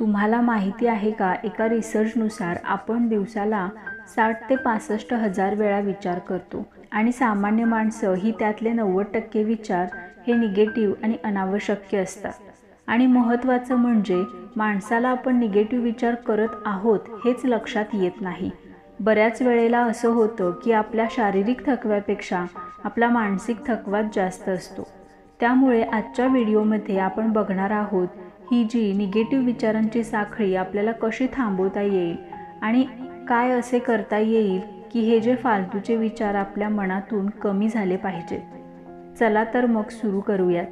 तुम्हाला माहिती आहे का? एका रिसर्चनुसार आपण दिवसाला साठ ते पासष्ट हजार वेळा विचार करतो आणि सामान्य माणसं ही त्यातले नव्वद टक्के विचार हे निगेटिव्ह आणि अनावश्यक असतात. आणि महत्त्वाचं म्हणजे माणसाला आपण निगेटिव्ह विचार करत आहोत हेच लक्षात येत नाही. बऱ्याच वेळेला असं होतं की आपल्या शारीरिक थकव्यापेक्षा आपला मानसिक थकवाच जास्त असतो. त्यामुळे आजच्या व्हिडिओमध्ये आपण बघणार आहोत ही जी निगेटिव्ह विचारांची साखळी आपल्याला कशी थांबवता येईल आणि काय असे करता येईल की हे जे फालतूचे विचार आपल्या मनातून कमी झाले पाहिजेत. चला तर मग सुरू करूयात.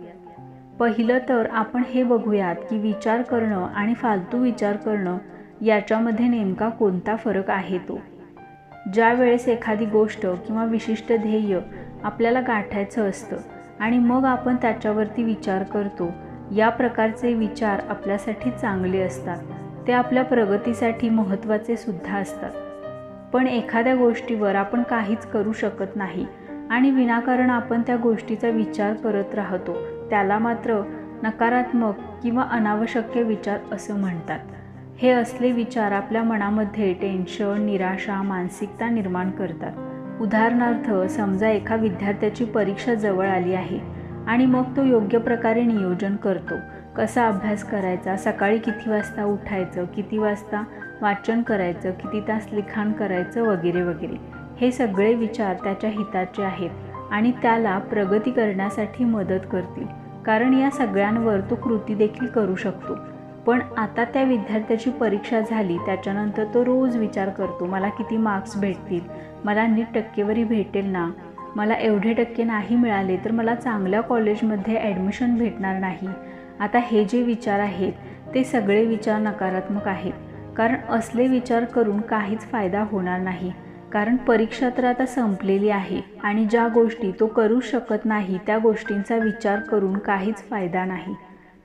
पहिलं तर आपण हे बघूयात की विचार करणं आणि फालतू विचार करणं याच्यामध्ये नेमका कोणता फरक आहे तो? ज्या वेळेस एखादी गोष्ट किंवा विशिष्ट ध्येय आपल्याला गाठायचं असतं आणि मग आपण त्याच्यावरती विचार करतो या प्रकारचे विचार आपल्यासाठी चांगले असतात. ते आपल्या प्रगतीसाठी महत्त्वाचे सुद्धा असतात. पण एखाद्या गोष्टीवर आपण काहीच करू शकत नाही आणि विनाकारण आपण त्या गोष्टीचा विचार करत राहतो. त्याला मात्र नकारात्मक किंवा अनावश्यक विचार असं म्हणतात. हे असले विचार आपल्या मनामध्ये टेन्शन निराशा मानसिकता निर्माण करतात. उदाहरणार्थ समजा एका विद्यार्थ्याची परीक्षा जवळ आली आहे. आणि मग तो योग्य प्रकारे नियोजन करतो. कसा अभ्यास करायचा? सकाळी किती वाजता उठायचं? किती वाजता वाचन करायचं? किती तास लिखाण करायचं? वगैरे वगैरे. हे सगळे विचार त्याच्या हिताचे आहेत आणि त्याला प्रगती करण्यासाठी मदत करतील. कारण या सगळ्यांवर तो कृती देखील करू शकतो. पण आता त्या विद्यार्थ्याची परीक्षा झाली त्याच्यानंतर तो रोज विचार करतो मला किती मार्क्स भेटतील? मला नीट टक्केवारी भेटेल ना? मला एवढे टक्के नाही मिळाले तर मला चांगल्या कॉलेजमध्ये ॲडमिशन भेटणार नाही. आता हे जे विचार आहेत ते सगळे विचार नकारात्मक आहेत. कारण असले विचार करून काहीच फायदा होणार नाही. कारण परीक्षा तर आता संपलेली आहे आणि ज्या गोष्टी तो करू शकत नाही त्या गोष्टींचा विचार करून काहीच फायदा नाही.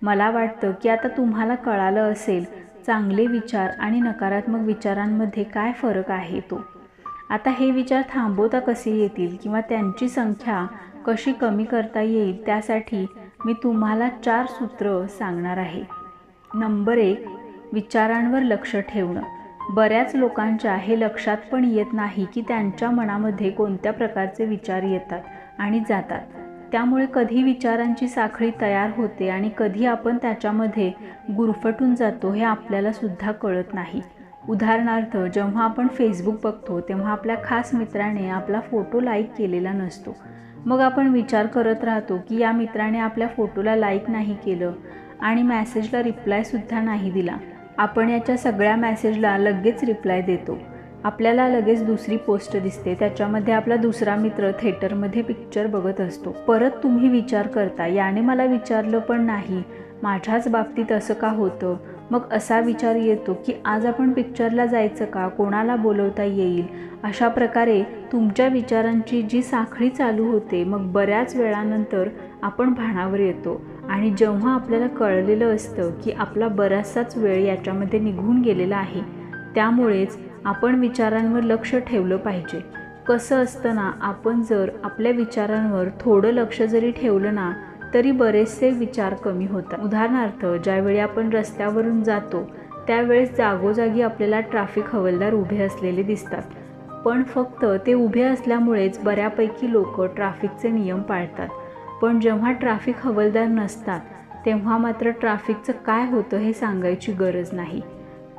मला वाटतं की आता तुम्हाला कळालं असेल चांगले विचार आणि नकारात्मक विचारांमध्ये काय फरक आहे तो. आता हे विचार थांबवता कसे येतील किंवा त्यांची संख्या कशी कमी करता येईल त्यासाठी मी तुम्हाला चार सूत्र सांगणार आहे. नंबर एक विचारांवर लक्ष ठेवणं. बऱ्याच लोकांच्या हे लक्षात पण येत नाही की त्यांच्या मनामध्ये कोणत्या प्रकारचे विचार येतात आणि जातात. त्यामुळे कधी विचारांची साखळी तयार होते आणि कधी आपण त्याच्यामध्ये गुरफटून जातो हे आपल्याला सुद्धा कळत नाही. उदाहरणार्थ जेव्हा आपण फेसबुक बघतो तेव्हा आपल्या खास मित्राने आपला फोटो लाईक केलेला नसतो. मग आपण विचार करत राहतो की या मित्राने आपल्या फोटोला लाईक नाही केलं आणि मॅसेजला रिप्लायसुद्धा नाही दिला. आपण याच्या सगळ्या मॅसेजला लगेच रिप्लाय देतो. आपल्याला लगेच दुसरी पोस्ट दिसते. त्याच्यामध्ये आपला दुसरा मित्र थेटरमध्ये पिक्चर बघत असतो. परत तुम्ही विचार करता याने मला विचारलं पण नाही. माझ्याच बाबतीत असं का होतं? मग असा विचार येतो की आज आपण पिक्चरला जायचं का? कोणाला बोलवता येईल? अशा प्रकारे तुमच्या विचारांची जी साखळी चालू होते मग बऱ्याच वेळानंतर आपण भाणावर येतो. आणि जेव्हा आपल्याला कळलेलं असतं की आपला बराचसाच वेळ याच्यामध्ये निघून गेलेला आहे त्यामुळेच आपण विचारांवर लक्ष ठेवलं पाहिजे. कसं असतं ना आपण जर आपल्या विचारांवर थोडं लक्ष जरी ठेवलं ना तरी बरेचसे विचार कमी होतात. उदाहरणार्थ ज्यावेळी आपण रस्त्यावरून जातो त्यावेळेस जागोजागी आपल्याला ट्रॅफिक हवलदार उभे असलेले दिसतात. पण फक्त ते उभे असल्यामुळेच बऱ्यापैकी लोक ट्रॅफिकचे नियम पाळतात. पण जेव्हा ट्रॅफिक हवलदार नसतात तेव्हा मात्र ट्रॅफिकचं काय होतं हे सांगायची गरज नाही.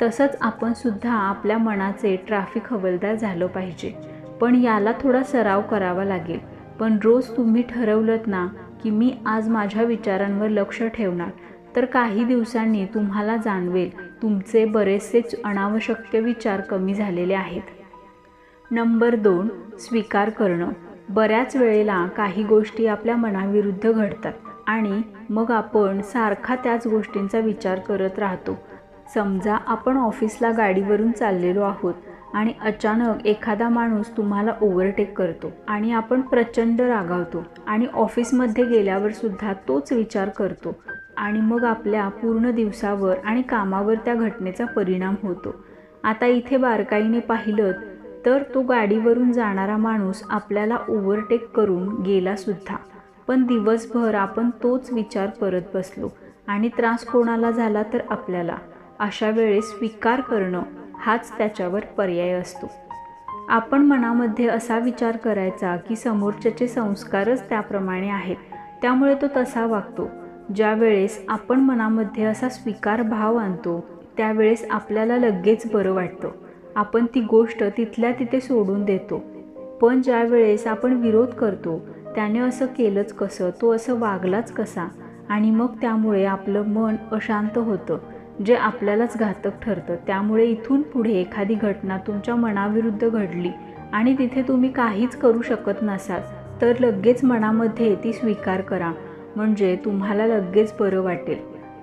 तसंच आपण सुद्धा आपल्या मनाचे ट्रॅफिक हवलदार झालं पाहिजे. पण याला थोडा सराव करावा लागेल. पण रोज तुम्ही ठरवलं ना की मी आज माझ्या विचारांवर लक्ष ठेवणार. तर काही दिवसांनी तुम्हाला जाणवेल तुमचे बरेचसेच अनावश्यक विचार कमी झालेले आहेत. नंबर दोन स्वीकार करणं. बऱ्याच वेळेला काही गोष्टी आपल्या मनाविरुद्ध घडतात आणि मग आपण सारखा त्याच गोष्टींचा विचार करत राहतो. समजा आपण ऑफिसला गाडीवरून चाललेलो आहोत आणि अचानक एखादा माणूस तुम्हाला ओव्हरटेक करतो आणि आपण प्रचंड रागावतो आणि ऑफिसमध्ये गेल्यावर सुद्धा तोच विचार करतो आणि मग आपल्या पूर्ण दिवसावर आणि कामावर त्या घटनेचा परिणाम होतो. आता इथे बारकाईने पाहिलं तर तो गाडीवरून जाणारा माणूस आपल्याला ओव्हरटेक करून गेलासुद्धा पण दिवसभर आपण तोच विचार करत बसलो आणि त्रास कोणाला झाला तर आपल्याला. अशा वेळेस स्वीकार करणं हाच त्याच्यावर पर्याय असतो. आपण मनामध्ये असा विचार करायचा की समोरच्याचे संस्कारच त्याप्रमाणे आहेत. त्यामुळे तो तसा वागतो. ज्या वेळेस आपण मनामध्ये असा स्वीकार भाव आणतो त्यावेळेस आपल्याला लगेच बरं वाटतं. आपण ती गोष्ट तिथल्या तिथे सोडून देतो. पण ज्या वेळेस आपण विरोध करतो त्याने असं केलंच कसं तो असं वागलाच कसा? आणि मग त्यामुळे आपलं मन अशांत होतं. जे आपल्यालाच घातक ठरतं. त्यामुळे इथून पुढे एखादी घटना तुमच्या मनाविरुद्ध घडली आणि तिथे तुम्ही काहीच करू शकत नसाल तर लगेच मनामध्ये ती स्वीकार करा. म्हणजे तुम्हाला लगेच बरं वाटेल.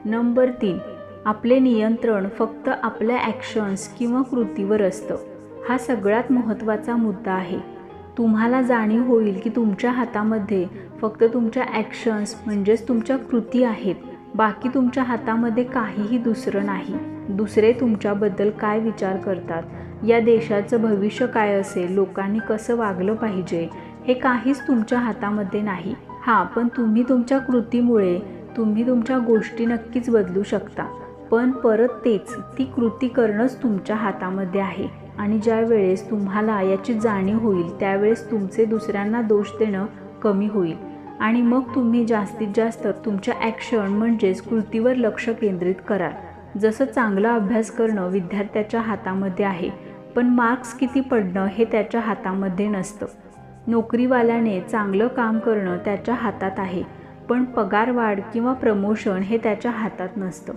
नंबर तीन आपले नियंत्रण फक्त आपल्या ॲक्शन्स किंवा कृतीवर असतं. हा सगळ्यात महत्त्वाचा मुद्दा आहे. तुम्हाला जाणीव होईल की तुमच्या हातामध्ये फक्त तुमच्या ॲक्शन्स म्हणजेच तुमच्या कृती आहेत. बाकी तुमच्या हातामध्ये काहीही दुसरं नाही. दुसरे तुमच्याबद्दल काय विचार करतात? या देशाचं भविष्य काय असेल? लोकांनी कसं वागलं पाहिजे? हे काहीच तुमच्या हातामध्ये नाही. हां पण तुम्ही तुमच्या कृतीमुळे तुम्ही तुमच्या गोष्टी नक्कीच बदलू शकता. पण परत तेच ती कृती करणंच तुमच्या हातामध्ये आहे. आणि ज्या वेळेस तुम्हाला याची जाणीव होईल त्यावेळेस तुमचे दुसऱ्यांना दोष देणं कमी होईल. आणि मग तुम्ही जास्तीत जास्त तुमच्या ॲक्शन म्हणजेच कृतीवर लक्ष केंद्रित कराल. जसं चांगला अभ्यास करणं विद्यार्थ्याच्या हातामध्ये आहे पण मार्क्स किती पडणं हे त्याच्या हातामध्ये नसतं. नोकरीवाल्याने चांगलं काम करणं त्याच्या हातात आहे पण पगारवाढ किंवा प्रमोशन हे त्याच्या हातात नसतं.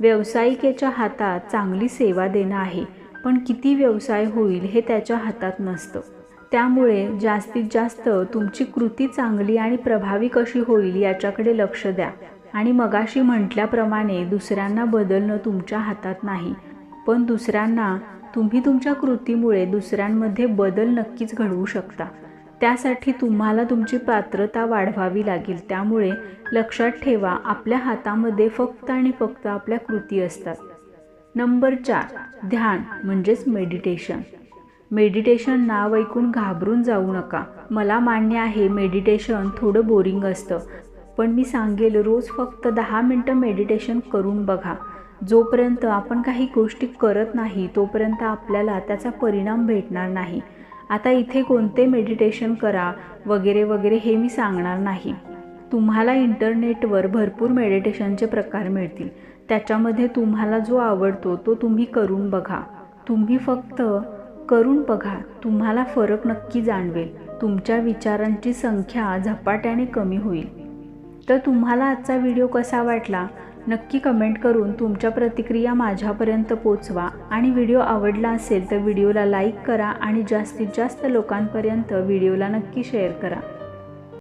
व्यावसायिकेच्या हातात चांगली सेवा देणं आहे पण किती व्यवसाय होईल हे त्याच्या हातात नसतं. त्यामुळे जास्तीत जास्त तुमची कृती चांगली आणि प्रभावी कशी होईल याच्याकडे लक्ष द्या. आणि मगाशी म्हटल्याप्रमाणे दुसऱ्यांना बदलणं तुमच्या हातात नाही. पण दुसऱ्यांना तुम्ही तुमच्या कृतीमुळे दुसऱ्यांमध्ये बदल नक्कीच घडवू शकता. त्यासाठी तुम्हाला तुमची पात्रता वाढवावी लागेल. त्यामुळे लक्षात ठेवा आपल्या हातामध्ये फक्त आणि फक्त आपल्या कृती असतात. नंबर चार ध्यान म्हणजेच मेडिटेशन मेडिटेशन नाव ऐकून घाबरून जाऊ नका. मला मान्य आहे मेडिटेशन थोडं बोरिंग असतं. पण मी सांगेल रोज फक्त दहा मिनटं मेडिटेशन करून बघा. जोपर्यंत आपण काही गोष्टी करत नाही तोपर्यंत आपल्याला त्याचा परिणाम भेटणार नाही. आता इथे कोणते मेडिटेशन करा वगैरे वगैरे हे मी सांगणार नाही. तुम्हाला इंटरनेटवर भरपूर मेडिटेशनचे प्रकार मिळतील. त्याच्यामध्ये तुम्हाला जो आवडतो तो तुम्ही करून बघा. तुम्ही फक्त करून बघा तुम्हाला फरक नक्की जाणवेल. तुमच्या विचारांची संख्या झपाट्याने कमी होईल. तर तुम्हाला आजचा व्हिडिओ कसा वाटला? नक्की कमेंट करून तुमच्या प्रतिक्रिया माझ्यापर्यंत पोचवा. आणि व्हिडिओ आवडला असेल तर व्हिडिओला लाईक करा आणि जास्तीत जास्त लोकांपर्यंत व्हिडिओला नक्की शेअर करा.